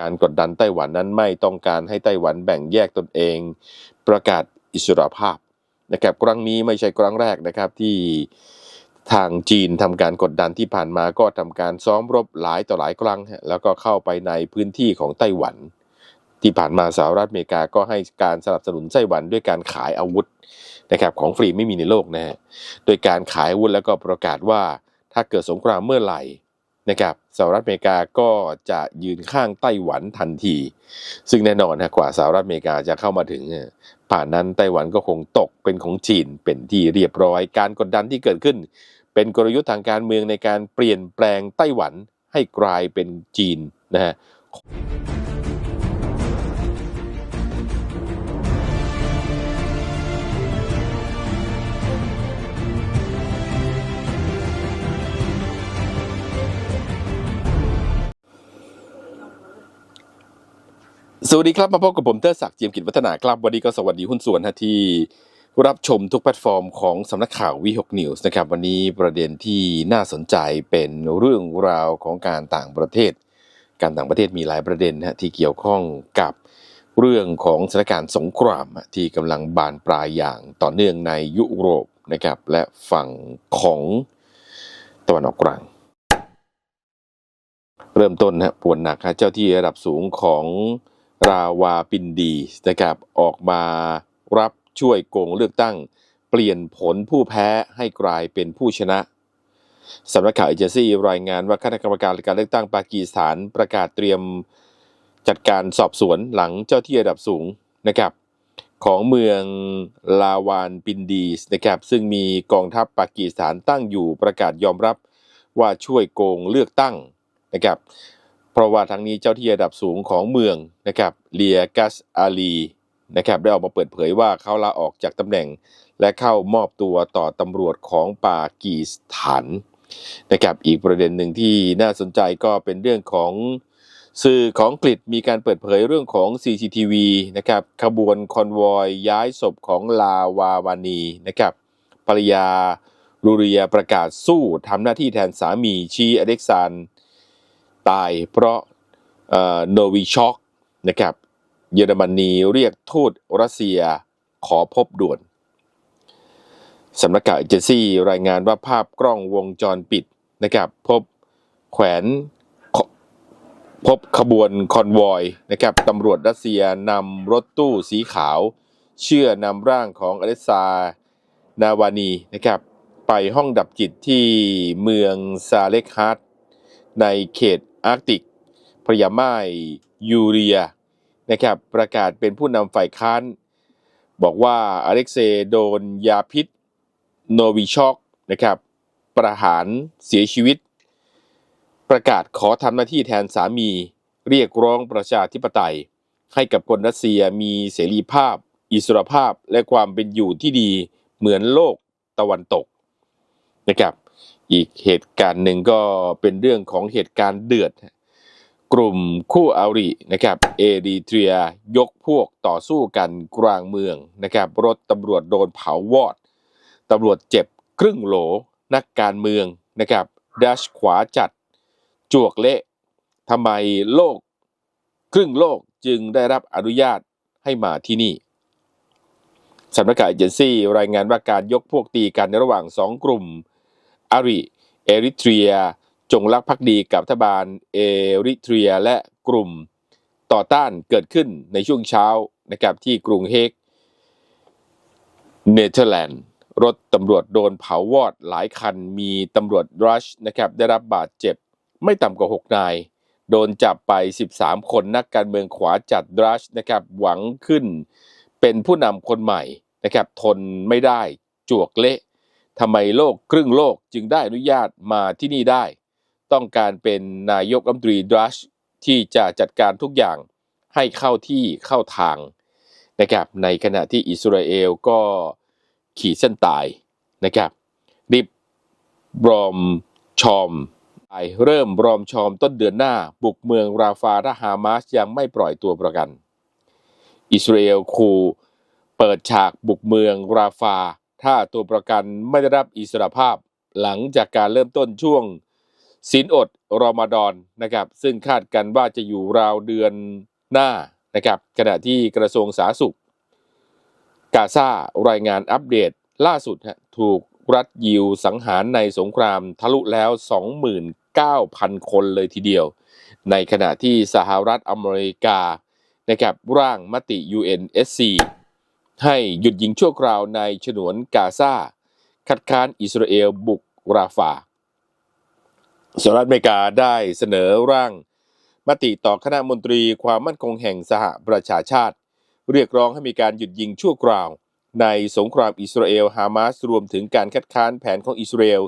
การกดดันไต้หวันนั้นไม่ต้องการให้ไต้หวันแบ่งแยกตนเอง ประกาศอิสรภาพนะครับครั้งนี้ไม่ใช่ครั้งแรกนะครับที่ทางจีนทำการกดดันที่ผ่านมาก็ทำการซ้อมรบหลายต่อหลายครั้ง แล้วก็เข้าไปในพื้นที่ของไต้หวัน ที่ผ่านมาสหรัฐอเมริกาก็ให้การสนับสนุนไต้หวันด้วยการขายอาวุธนะครับของฟรีไม่มีในโลกนะฮะโดยการขายอาวุธแล้วก็ประกาศว่าถ้าเกิดสงครามเมื่อไหร่ นะครับสหรัฐอเมริกาก็จะยืนข้างไต้หวันทันที ซึ่งแน่นอนนะกว่าสหรัฐอเมริกาจะเข้ามาถึงผ่านนั้นไต้หวันก็คงตกเป็นของจีนเป็นที่เรียบร้อย การกดดันที่เกิดขึ้น เป็นกลยุทธ์ทางการเมืองในการเปลี่ยนแปลงไต้หวันให้กลายเป็นจีนนะฮะ วัสดีครับ มาพบกับผมเตอร์ศักดิ์เจียมกิจวัฒนาครับ วันนี้ก็สวัสดีหุ้นส่วนฮะที่รับชมทุกแพลตฟอร์มของสำนักข่าววีหกนิวส์นะครับ วันนี้ประเด็นที่น่าสนใจเป็นเรื่องราวของการต่างประเทศ การต่างประเทศมีหลายประเด็นฮะที่เกี่ยวข้องกับเรื่องของสถานการณ์สงครามที่กำลังบานปลายอย่างต่อเนื่องในยุโรปนะครับและฝั่งของตะวันออกกลางเริ่มต้นนะปวดหนักฮะเจ้าที่ระดับสูงของ ราวาปินดีนะครับออกมารับช่วยโกงเลือกตั้ง เปลี่ยนผลผู้แพ้ให้กลายเป็นผู้ชนะสำนักข่าวเอเจนซี่รายงานว่าคณะกรรมการการเลือกตั้งปากีสถานประกาศเตรียมจัดการสอบสวนหลังเจ้าที่ระดับสูงนะครับของเมืองลาวานปินดีสนะครับซึ่งมีกองทัพปากีสถานตั้งอยู่ประกาศยอมรับว่าช่วยโกงเลือกตั้งนะครับ เพราะว่าทั้งนี้เจ้าที่ระดับสูงของเมืองนะครับเลียกัสอาลีนะครับได้ออกมาเปิดเผยว่าเขาลาออกจากตำแหน่ง และเข้ามอบตัวต่อตำรวจของปากีสถานนะครับอีกประเด็นหนึ่งที่น่าสนใจก็เป็นเรื่องของสื่อของอังกฤษมีการเปิดเผยเรื่องของ CCTV นะครับขบวนคอนวอยย้ายศพของลาวาวานีนะครับภรรยารูเรียประกาศสู้ทำหน้าที่แทนสามีชีอเล็กซาน ตายเพราะโนวิช็อกนะครับเยอรมนีเรียกทูตรัสเซียขอพบด่วนสำนักข่าวเอเจนซี่รายงานว่าภาพกล้องวงจรปิดนะครับพบแขวนพบขบวนคอนวอยนะครับตำรวจรัสเซียนำรถตู้สีขาว เชื่อนำร่างของอเลสซานาวานีนะครับไปห้องดับจิตที่เมืองซาเล็กฮาร์ดในเขต อาร์กติกพยาม่ายยูเรียนะครับประกาศเป็นผู้นำฝ่ายค้าน บอกว่าอเล็กเซย์โดนยาพิษ โนวิชอกนะครับประหารเสียชีวิต ประกาศขอทำหน้าที่แทนสามี เรียกร้องประชาธิปไตย ให้กับคนรัสเซียมีเสรีภาพ อิสรภาพและความเป็นอยู่ที่ดีเหมือนโลกตะวันตกนะครับ อีกเหตุการณ์หนึ่งก็เป็นเรื่องของเหตุการณ์เดือด กลุ่มคู่อารินะครับเอริเทรียยกพวกต่อสู้กันกลางเมืองนะครับรถตำรวจโดนเผาวอดตำรวจเจ็บครึ่งโหลนักการเมืองนะครับดัชขวาจัดจวกเละทำไมโลก ครึ่งโลกจึงได้รับอนุญาตให้มาที่นี่สำนักข่าวเอเจนซี่รายงานว่าการยกพวกตีกันในระหว่างสองกลุ่ม อาริเอริเทรีย จงรักภักดีกับรัฐบาลเอริเทรียและกลุ่มต่อต้านเกิดขึ้นในช่วงเช้านะครับที่กรุงเฮกเนเธอร์แลนด์ รถตำรวจโดนเผาวอดหลายคันมีตำรวจรัชนะครับได้รับบาดเจ็บไม่ต่ำกว่า 6 นาย โดนจับไป 13 คนนักการเมืองขวาจัดรัชนะครับหวังขึ้นเป็นผู้นำคนใหม่นะครับทนไม่ได้จวกเละ ทำไมโลกครึ่งโลกจึงได้อนุญาตมาที่นี่ได้ ต้องการเป็นนายกรัฐมนตรีดัชที่จะจัดการทุกอย่างให้เข้าที่เข้าทางนะครับในขณะที่อิสราเอลก็ขีดเส้นตายนะครับริบบรอมชอมเริ่มบรอมชอมต้นเดือนหน้า บุกเมืองราฟาถ้าฮามาสยังไม่ปล่อยตัวประกัน อิสราเอลคูเปิดฉากบุกเมืองราฟา ถ้าตัวประกันไม่ได้รับอิสรภาพหลังจากการเริ่มต้นช่วงศีลอดรอมฎอนนะครับ ซึ่งคาดกันว่าจะอยู่ราวเดือนหน้านะครับ ขณะที่กระทรวงสาธารณสุข กาซารายงานอัปเดตล่าสุดถูกรัฐยิวสังหารในสงครามทะลุแล้ว 29,000 คนเลยทีเดียว ในขณะที่สหรัฐอเมริกานะครับร่างมติ UNSC ให้หยุดยิงชั่วคราวในฉนวนกาซาคัดค้านอิสราเอลบุกราฟาสหรัฐอเมริกาได้เสนอร่าง มติต่อคณะมนตรีความมั่นคงแห่งสหประชาชาติ เรียกร้องให้มีการหยุดยิงชั่วคราว ในสงครามอิสราเอลฮามาสรวมถึงการคัดค้านแผนของอิสราเอล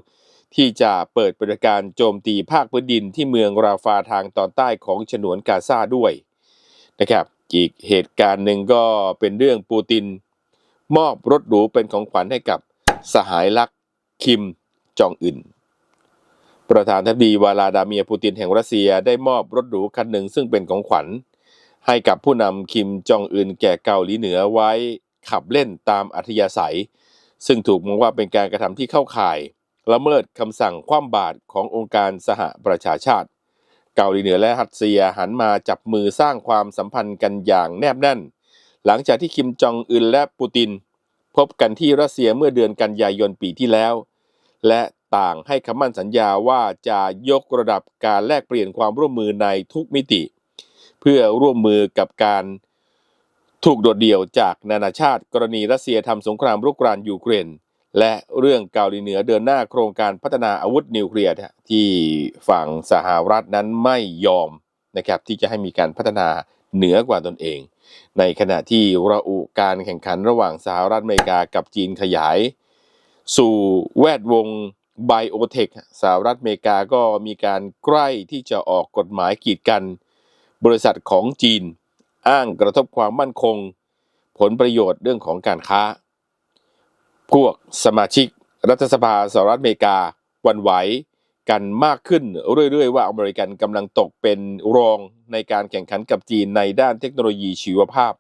ที่จะเปิดปฏิบัติการโจมตีภาคพื้นดินที่เมืองราฟาทางตอนใต้ของฉนวนกาซาด้วยนะครับ อีกเหตุการณ์หนึ่งก็เป็นเรื่องปูติน มอบรถหรูเป็นของขวัญให้กับสหายรักคิมจองอึนประธานทัพดีวลาดาเมียปูตินแห่งรัสเซียได้มอบรถหรูคันหนึ่งซึ่งเป็นของขวัญ ให้กับผู้นำคิมจองอึนแก่เกาหลีเหนือไว้ขับเล่นตามอัธยาศัย ซึ่งถูกมองว่าเป็นการกระทำที่เข้าข่าย ละเมิดคำสั่งคว่ำบาตรขององค์การสหประชาชาติ เกาหลีเหนือและรัสเซียหันมาจับมือสร้างความสัมพันธ์กันอย่างแนบแน่น หลังจากที่คิมจองอึนและปูติน พบกันที่รัสเซียเมื่อเดือนกันยายนปีที่แล้ว และต่างให้คำมั่นสัญญาว่าจะยกระดับการแลกเปลี่ยนความร่วมมือในทุกมิติ เพื่อร่วมมือกับการถูกโดดเดี่ยวจากนานาชาติกรณีรัสเซียทำสงครามรุกรานยูเครน และเรื่องเกาหลีเหนือเดินหน้าโครงการพัฒนาอาวุธนิวเคลียร์ที่ฝั่งสหรัฐนั้นไม่ยอมนะครับที่จะให้มีการพัฒนาเหนือกว่าตนเอง ในขณะที่ระอุการแข่งขันระหว่างสหรัฐอเมริกากับจีนขยาย สู่แวดวงไบโอเทคสหรัฐอเมริกาก็มีการใกล้ที่จะออกกฎหมายกีดกัน บริษัทของจีน อ้างกระทบความมั่นคง ผลประโยชน์เรื่องของการค้า พวกสมาชิกรัฐสภาสหรัฐอเมริกาวันไหวกันมากขึ้นเรื่อยๆ ว่าอเมริกันกำลังตกเป็นรองในการแข่งขันกับจีนในด้านเทคโนโลยีชีวภาพ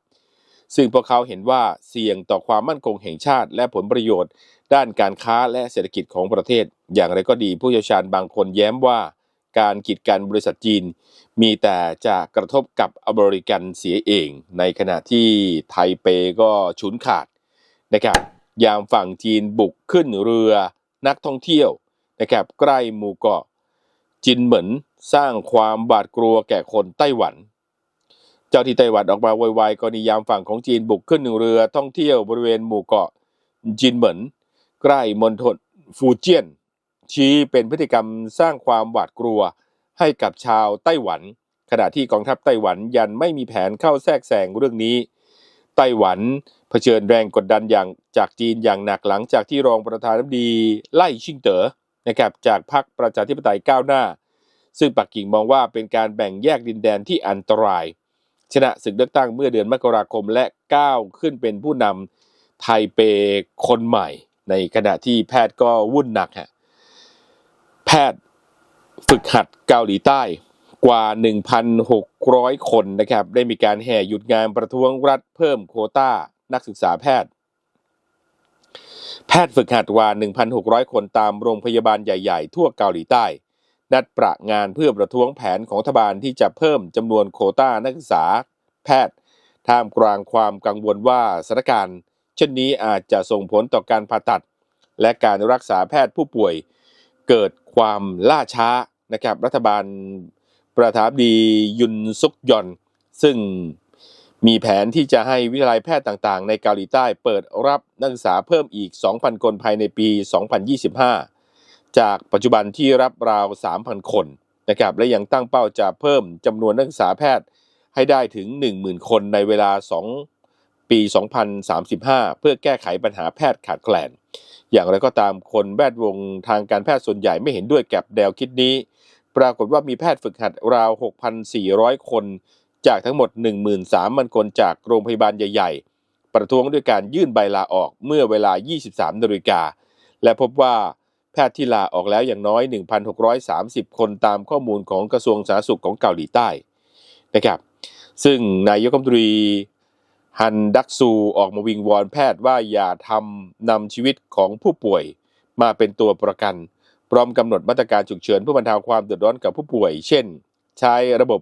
ซึ่งพวกเขาเห็นว่าเสี่ยงต่อความมั่นคงแห่งชาติ และผลประโยชน์ ด้านการค้าและเศรษฐกิจของประเทศ อย่างไรก็ดีผู้เชี่ยวชาญบางคนแย้มว่าการกีดกันบริษัทจีน มีแต่จะกระทบกับอเมริกันเสียเอง ในขณะที่ไทเปก็ฉุนขาดนะครับ ยามฝั่งจีนบุกขึ้นเรือนักท่องเที่ยวนะครับใกล้หมู่เกาะ จินเหมินสร้างความบาดกลัวแก่คนไต้หวัน เจ้าที่ไต้หวันออกมาโวยวายกรณียามฝั่งของจีนบุกขึ้นเรือท่องเที่ยวบริเวณหมู่เกาะ จินเหมินใกล้มณฑลฟูเจียน ชี้เป็นพฤติกรรมสร้างความหวาดกลัวให้กับชาวไต้หวัน ขณะที่กองทัพไต้หวันยันไม่มีแผนเข้าแทรกแซงเรื่องนี้ ไต้หวันเผชิญแรงกดดันอย่างจากจีนอย่างหนักหลังจากที่รองประธานาธิบดีไล่ชิงเต๋อนะครับจากพรรคประชาธิปไตยก้าวหน้า ซึ่งปักกิ่งมองว่าเป็นการแบ่งแยกดินแดนที่อันตราย ชนะศึกเลือกตั้งเมื่อเดือนมกราคมและก้าวขึ้นเป็นผู้นำไทเปคนใหม่ ในขณะที่แพทย์ก็วุ่นหนักฮะแพทย์ฝึกหัดเกาหลีใต้กว่า 1,600 คนนะครับ ได้มีการแห่หยุดงานประท้วงรัฐเพิ่มโควต้า นักศึกษาแพทย์ แพทย์ฝึกหัดกว่า 1,600 คนตามโรงพยาบาลใหญ่ๆ ทั่วเกาหลีใต้ นัดประงานเพื่อประท้วงแผนของรัฐบาลที่จะเพิ่มจำนวนโคต้านักศึกษาแพทย์ ท่ามกลางความกังวลว่าสถานการณ์เช่นนี้อาจจะส่งผลต่อการผ่าตัด และการรักษาแพทย์ผู้ป่วย เกิดความล่าช้านะครับรัฐบาลประธานาธิบดียุนซุกยอนซึ่ง มีแผนที่จะให้วิทยาลัยแพทย์ต่างๆ ในเกาหลีใต้เปิดรับนักศึกษาเพิ่มอีก 2,000 คนภายในปี 2025 จากปัจจุบันที่รับราว 3,000 คนนะครับและยังตั้งเป้าจะเพิ่มจำนวนนักศึกษาแพทย์ให้ได้ถึง 10,000 คนในเวลา 2 ปี 2035 เพื่อแก้ไขปัญหาแพทย์ขาดแคลน อย่างไรก็ตามคนแวดวงทางการแพทย์ส่วนใหญ่ไม่เห็นด้วยกับแนวคิดนี้ ปรากฏว่ามีแพทย์ฝึกหัดราว 6,400 คน จากทั้งหมด 13,000 คนจากโรงพยาบาลใหญ่ ๆ ประท้วงด้วยการยื่นใบลาออกเมื่อเวลา 23นาฬิกา และพบว่าแพทย์ที่ลาออกแล้วอย่างน้อย 1,630 คนตามข้อมูลของกระทรวงสาธารณสุขของเกาหลีใต้นะครับ ซึ่งนายกรัฐมนตรีฮันดักซูออกมาวิงวอนแพทย์ว่าอย่าทำนำชีวิตของผู้ป่วยมาเป็นตัวประกัน พร้อมกำหนดมาตรการฉุกเฉินเพื่อบรรเทาความเดือดร้อนกับผู้ป่วย เช่น ใช้ระบบ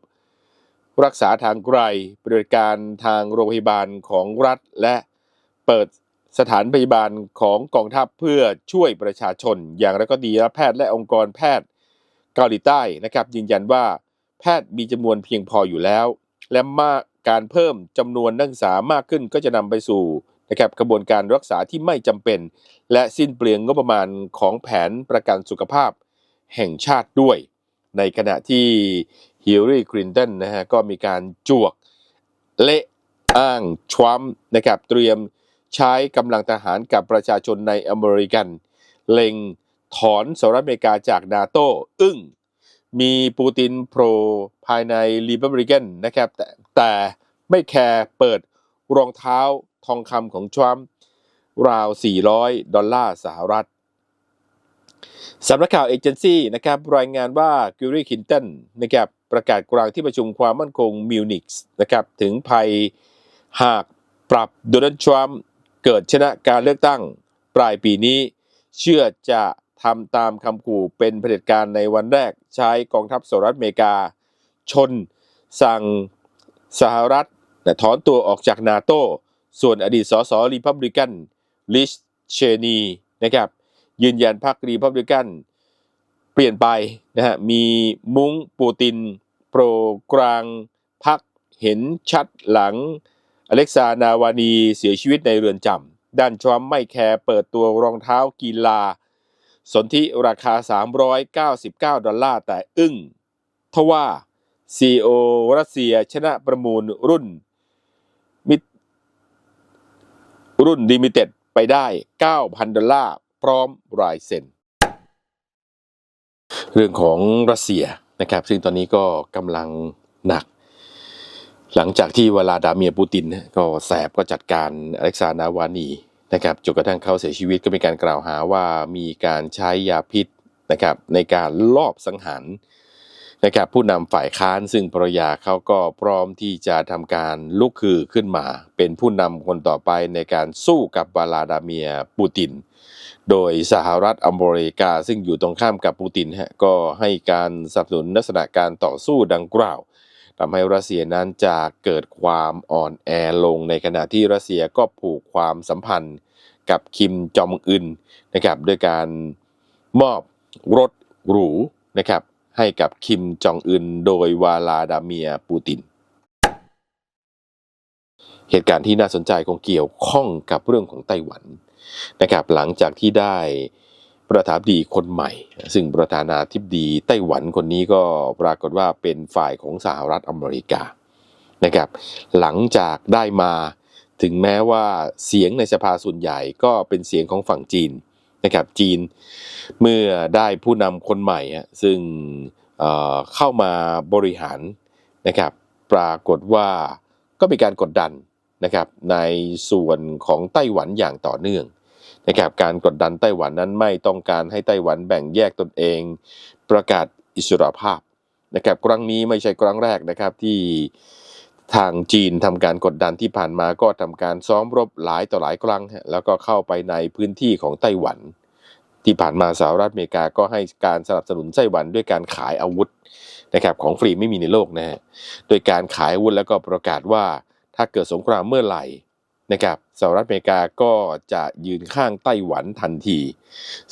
รักษาทางไกลบริการทางโรงพยาบาลของรัฐ และเปิดสถานพยาบาลของกองทัพเพื่อช่วยประชาชน อย่างไรก็ดีแพทย์และองค์กรแพทย์เกาหลีใต้นะครับยืนยันว่าแพทย์มีจำนวนเพียงพออยู่แล้ว และมากการเพิ่มจำนวนนักศึกษามากขึ้นก็จะนำไปสู่นะครับกระบวนการรักษาที่ไม่จำเป็น และสิ้นเปลืองงบประมาณของแผนประกันสุขภาพแห่งชาติด้วย ในขณะที่ฮิลลารีคลินตันนะฮะก็มีการจวกเละอ้างทรัมป์นะครับเตรียมใช้กำลังทหารกับประชาชนในอเมริกัน เล็งถอนสหรัฐอเมริกาจากนาโตอึ้ง มีปูตินโปรภายในรีพับลิกันนะครับแต่แต่ไม่แคร์เปิดรองเท้าทองคำของทรัมป์ราว 400 ดอลลาร์สหรัฐ สำนักข่าวเอเจนซี่นะครับรายงานว่ากิลลี่คินตันนะครับประกาศกลางที่ประชุมความมั่นคงมิวนิกส์นะครับถึงภัยหากปรับโดนัลด์ทรัมป์เกิดชนะการเลือกตั้งปลายปีนี้ เชื่อจะทำตามคำขู่เป็นเผด็จการในวันแรกใช้กองทัพสหรัฐอเมริกา ชน สั่งสหรัฐถอนตัวออกจากนาโต ส่วนอดีตสสรีพับลิกันลิชเชนีนะครับ ยืนยันพรรครีพับลิกันเปลี่ยนไปนะฮะมีมุ้งปูติน โปรกลางพักเห็นชัดหลัง อเล็กซานาวานีเสียชีวิตในเรือนจำด้านทรัมป์ไม่แคร์เปิดตัวรองเท้ากีฬา สนธิราคา 399 ดอลลาร์แต่อึ้งทว่าซีโอรัสเซียชนะประมูลรุ่นมิรุ่นลิมิเต็ดไปได้ 9,000 ดอลลาร์ พร้อมรายเซ็น เรื่องของรัสเซียนะครับ ซึ่งตอนนี้ก็กำลังหนัก หลังจากที่เวลาดาเมียปูติน ก็แสบก็จัดการอเล็กซานาวานีนะครับจนกระทั่งเขาเสียชีวิตก็มีการกล่าวหาว่ามีการใช้ยาพิษนะครับในการลอบสังหาร นะครับผู้นำฝ่ายค้านซึ่งภรยาเขาก็พร้อมที่จะทำการลุกคือขึ้นมา เป็นผู้นำคนต่อไปในการสู้กับวลาดาเมียร์ปูติน โดยสหรัฐอเมริกาซึ่งอยู่ตรงข้ามกับปูตินฮะก็ให้การสนับสนุนลักษณะการต่อสู้ดังกล่าวทำให้รัสเซียนั้นจะเกิดความอ่อนแอลงในขณะที่รัสเซียก็ผูกความสัมพันธ์กับคิมจองอึนนะครับด้วยการมอบรถหรูนะครับ ให้กับคิมจองอึนโดยวาลาดาเมียปูติน เหตุการณ์ที่น่าสนใจคงเกี่ยวข้องกับเรื่องของไต้หวันนะครับหลังจากที่ได้ประธานดีคนใหม่ ซึ่งประธานาธิบดีไต้หวันคนนี้ก็ปรากฏว่าเป็นฝ่ายของสหรัฐอเมริกานะครับหลังจากได้มาถึงแม้ว่าเสียงในสภาส่วนใหญ่ก็เป็นเสียงของฝั่งจีน นะครับจีน เมื่อได้ผู้นำคนใหม่อะซึ่งเเข้ามาบริหารนะครับปรากฏว่าก็มีการกดดันนะครับในส่วนของไต้หวันอย่างต่อเนื่องนะครับการกดดันไต้หวันนั้นไม่ต้องการให้ไต้หวันแบ่งแยกตนเอง ประกาศอิสรภาพนะครับครั้งนี้ไม่ใช่ครั้งแรกนะครับที่ ทางจีนทำการกดดันที่ผ่านมาก็ทำการซ้อมรบหลายต่อหลายครั้ง แล้วก็เข้าไปในพื้นที่ของไต้หวัน ที่ผ่านมาสหรัฐอเมริกาก็ให้การสนับสนุนไต้หวันด้วยการขายอาวุธนะครับของฟรีไม่มีในโลกนะฮะโดยการขายอาวุธแล้วก็ประกาศว่าถ้าเกิดสงครามเมื่อไหร่ นะครับสหรัฐอเมริกาก็จะยืนข้างไต้หวันทันที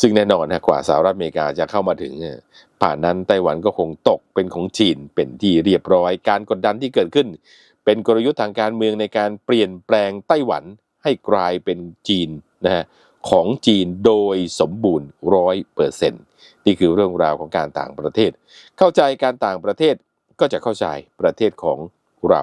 ซึ่งแน่นอนนะกว่าสหรัฐอเมริกาจะเข้ามาถึงเนี่ยป่านนั้นไต้หวันก็คงตกเป็นของจีนเป็นที่เรียบร้อย การกดดันที่เกิดขึ้น เป็นกลยุทธ์ทางการเมืองในการเปลี่ยนแปลงไต้หวันให้กลายเป็นจีนนะฮะของจีนโดยสมบูรณ์ร้อยเปอร์เซ็นต์นี่คือเรื่องราวของการต่างประเทศ เข้าใจการต่างประเทศก็จะเข้าใจประเทศของเรา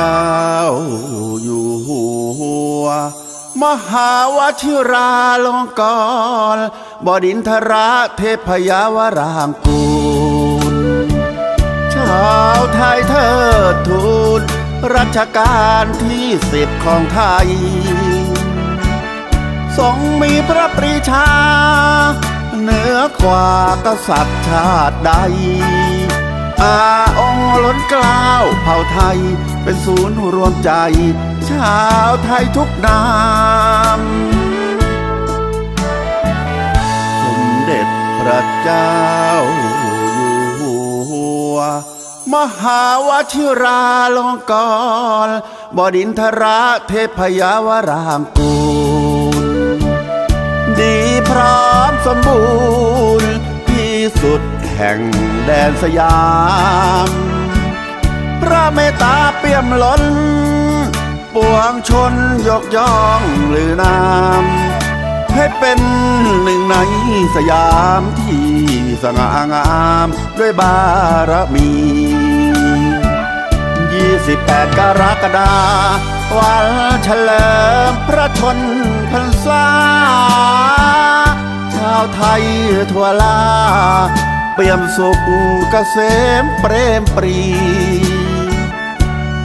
เจ้าอยู่หัว มหาวชิราลงกรณ์บดินทระเทพยาวรางกูลชาวไทยเทิดทูนรัชกาลที่สิบของไทย ทรงมีพระปรีชา เหนือกว่ากษัตริย์ชาติใดอาองค์ล้นกล้าวเผ่าไทย เป็นศูนย์รวมใจ ชาวไทยทุกนามสมเด็จพระเจ้าอยู่หัว มหาวชิราลงกรณ์บดินทระเทพยาวรางกูล ดีพร้อมสมบูรณ์ที่สุดแห่งแดนสยาม พระเมตตา เปี่ยมล้น ปวงชนยกย่องลือนามให้เป็นหนึ่งในสยามที่สง่างาม ด้วยบารมี 28 กรกฎาวันเฉลิมพระชนพรรษา ชาวไทยทั่วลา เปี่ยมสุขเกษมเปรมปรี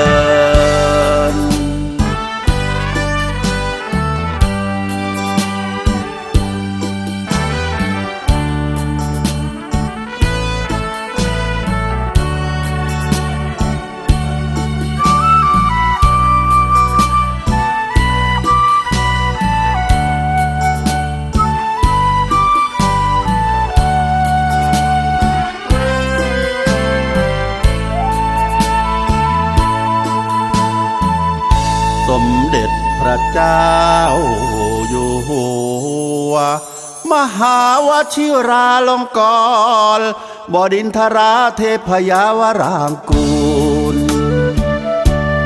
จ้าอยู่หัว มหาวชิราลงกรบดินทราเทพยาวรางกูล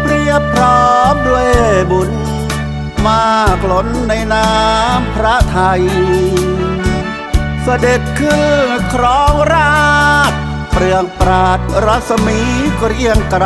เปรียบพร้อมด้วยบุญ มากล้นในน้ำพระไทย เสด็จขึ้นครองราชเปลืองปราดรัศมีเกรียงไกร